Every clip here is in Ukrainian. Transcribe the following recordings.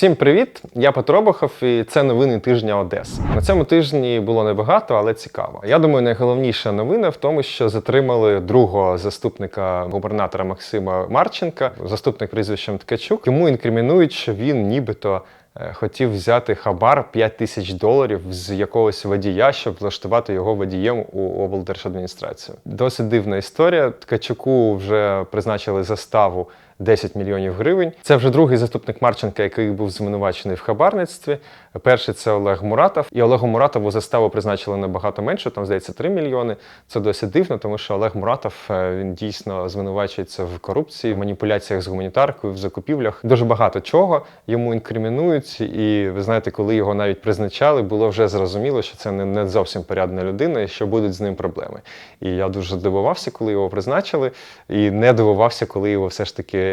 Всім привіт! Я Петро Бохов і це новини тижня Одеси. На цьому тижні було небагато, але цікаво. Я думаю, найголовніша новина в тому, що затримали другого заступника губернатора Максима Марченка, заступник прізвищем Ткачук. Йому інкримінують, що він нібито. е, Хотів взяти хабар 5 тисяч доларів з якогось водія, щоб влаштувати його водієм у облдержадміністрацію. Досить дивна історія. Ткачуку вже призначили заставу 10 мільйонів гривень. Це вже другий заступник Марченка, який був звинувачений в хабарництві. Перший це Олег Муратов. І Олегу Муратову заставу призначили набагато менше, там здається 3 мільйони. Це досить дивно, тому що Олег Муратов е, він дійсно звинувачується в корупції, в маніпуляціях з гуманітаркою, в закупівлях. Дуже багато чого йому інкримінують. І ви знаєте, коли його навіть призначали, було вже зрозуміло, що це не, зовсім порядна людина і що будуть з ним проблеми. І я дуже здивувався, коли його призначили, і не дивувався, коли його все ж таки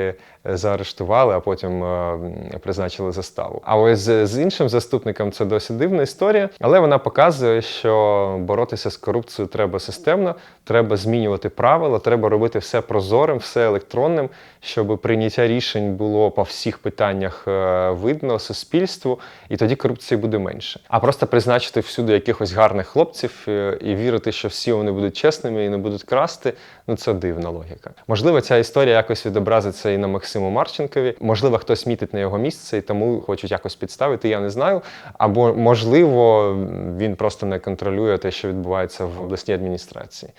заарештували, а потім е, призначили заставу. А ось з з іншим заступником це досить дивна історія, але вона показує, що боротися з корупцією треба системно, треба змінювати правила, треба робити все прозорим, все електронним, щоб прийняття рішень було по всіх питаннях е, видно суспільству, і тоді корупції буде менше. А просто призначити всюди якихось гарних хлопців е, і вірити, що всі вони будуть чесними і не будуть красти. Ну це дивна логіка. Можливо, ця історія якось відобразиться і на Максиму Марченкові. Можливо, хтось мітить на його місце і тому хочуть якось підставити. Я не знаю. Або можливо, він просто не контролює те, що відбувається в обласній адміністрації.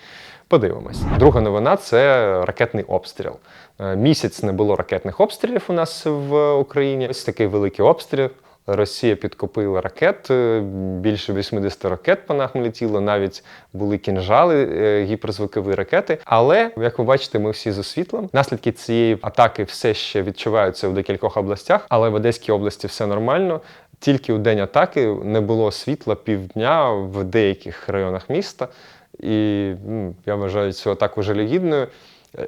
Подивимось. Друга новина це ракетний обстріл. Е, Місяць не було ракетних обстрілів у нас в Україні. Ось такий великий обстріл. Росія підкопила ракет, е, більше 80 ракет по нам летіло, навіть були кінжали, е, гіперзвукові ракети. Але, як ви бачите, ми всі з освітлом. Наслідки цієї атаки все ще відчуваються в декількох областях, але в Одеській області все нормально. Тільки у день атаки не було світла півдня в деяких районах міста. І я вважаю цю атаку жалюгідною.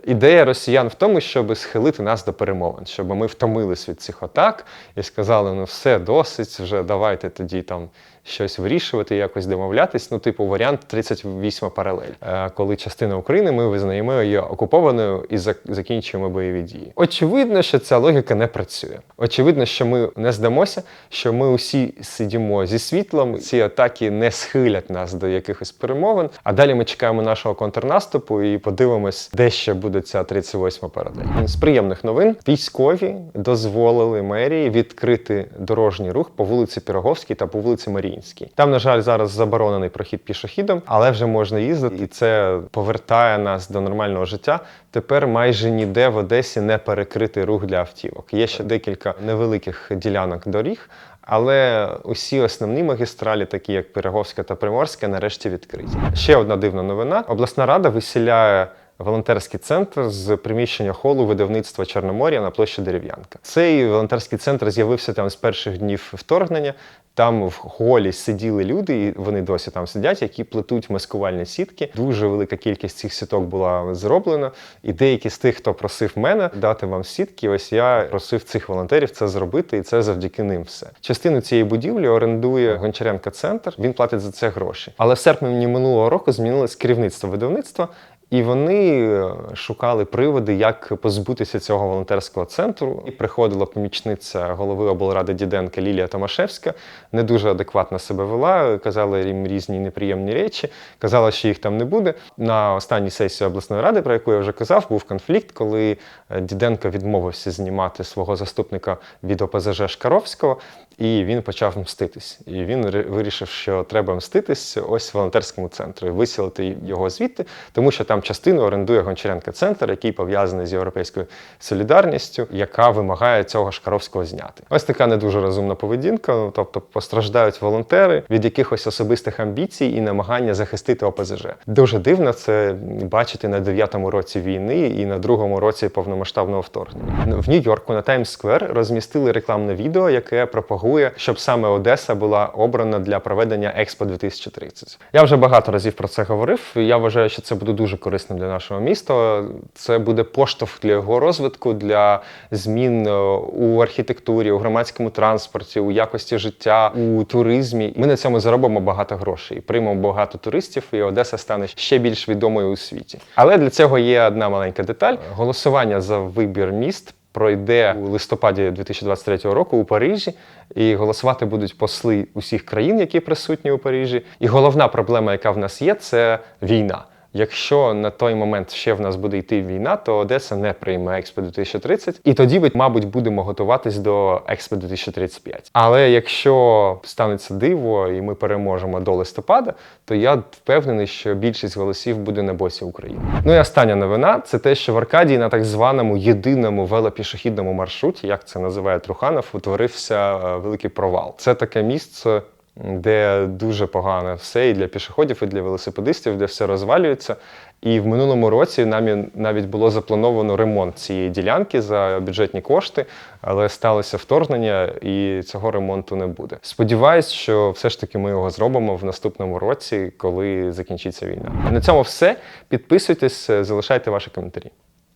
Ідея росіян в тому, щоб схилити нас до перемовин, щоб ми втомились від цих атак і сказали: ну все, досить, вже давайте тоді там щось вирішувати, якось домовлятись. Ну, типу, варіант 38 паралель, Е, коли частина України ми визнаємо її окупованою і зак- закінчуємо бойові дії. Очевидно, що ця логіка не працює. Очевидно, що ми не здамося, що ми усі сидимо зі світлом. Ці атаки не схилять нас до якихось перемовин. А далі ми чекаємо нашого контрнаступу і подивимось, де ще буде ця 38 паралель. З приємних новин військові дозволили мерії відкрити дорожній рух по вулиці Піроговській та по вулиці Маріїнській. Там, на жаль, зараз заборонений прохід пішохідом, але вже можна їздити, і це повертає нас до нормального життя. Тепер майже ніде в Одесі не перекритий рух для автівок. Є ще декілька невеликих ділянок доріг. Але усі основні магістралі, такі як Пироговська та Приморська, нарешті відкриті. Ще одна дивна новина: обласна рада виселяє волонтерський центр з приміщення холу видавництва Чорномор'я на площі Дерев'янка. Цей волонтерський центр з'явився там з перших днів вторгнення. Там в холі сиділи люди, і вони досі там сидять, які плетуть маскувальні сітки. Дуже велика кількість цих сіток була зроблена. І деякі з тих, хто просив мене дати вам сітки, ось я просив цих волонтерів це зробити, і це завдяки ним все. Частину цієї будівлі орендує Гончаренко центр. Він платить за це гроші. Але в серпні минулого року змінилось керівництво видавництва. І вони е, шукали приводи, як позбутися цього волонтерського центру. І приходила помічниця голови облради Діденка Лілія Томашевська, не дуже адекватно себе вела, казала їм різні неприємні речі, казала, що їх там не буде. На останній сесії обласної ради, про яку я вже казав, був конфлікт, коли е, Діденко відмовився знімати свого заступника від ОПЗЖ Шкаровського, і він почав мститись. І він вирішив, що треба мститись ось волонтерському центру, і виселити його звідти, тому що там частину орендує Гончаренко центр, який пов'язаний з європейською солідарністю, яка вимагає цього Шкаровського зняти. Ось така не дуже розумна поведінка. Ну, тобто постраждають волонтери від якихось особистих амбіцій і намагання захистити ОПЗЖ. Дуже дивно це бачити на дев'ятому році війни і на другому році повномасштабного вторгнення. В Нью-Йорку на Таймс-сквер розмістили рекламне відео, яке пропагує, щоб саме Одеса була обрана для проведення Експо 2030. Я вже багато разів про це говорив. Я вважаю, що це буде дуже корисним для нашого міста. Це буде поштовх для його розвитку, для змін е, у архітектурі, у громадському транспорті, у якості життя, у туризмі. Ми на цьому заробимо багато грошей, приймемо багато туристів, і Одеса стане ще більш відомою у світі. Але для цього є одна маленька деталь: голосування за вибір міст пройде у листопаді 2023 року у Парижі, і голосувати будуть посли усіх країн, які присутні у Парижі. І головна проблема, яка в нас є, це війна. Якщо на той момент ще в нас буде йти війна, то Одеса не прийме Експо 2030, і тоді, мабуть, будемо готуватись до Експо 2035. Але якщо станеться диво і ми переможемо до листопада, то я впевнений, що більшість голосів буде на боці України. Ну і остання новина це те, що в Аркадії на так званому єдиному велопішохідному маршруті, як це називає Труханов, утворився е, великий провал. Це таке місце де дуже погано все і для пішоходів, і для велосипедистів, де все розвалюється. І в минулому році нам навіть було заплановано ремонт цієї ділянки за бюджетні кошти, але сталося вторгнення, і цього ремонту не буде. Сподіваюсь, що все ж таки ми його зробимо в наступному році, коли закінчиться війна. На цьому все. Підписуйтесь, залишайте ваші коментарі.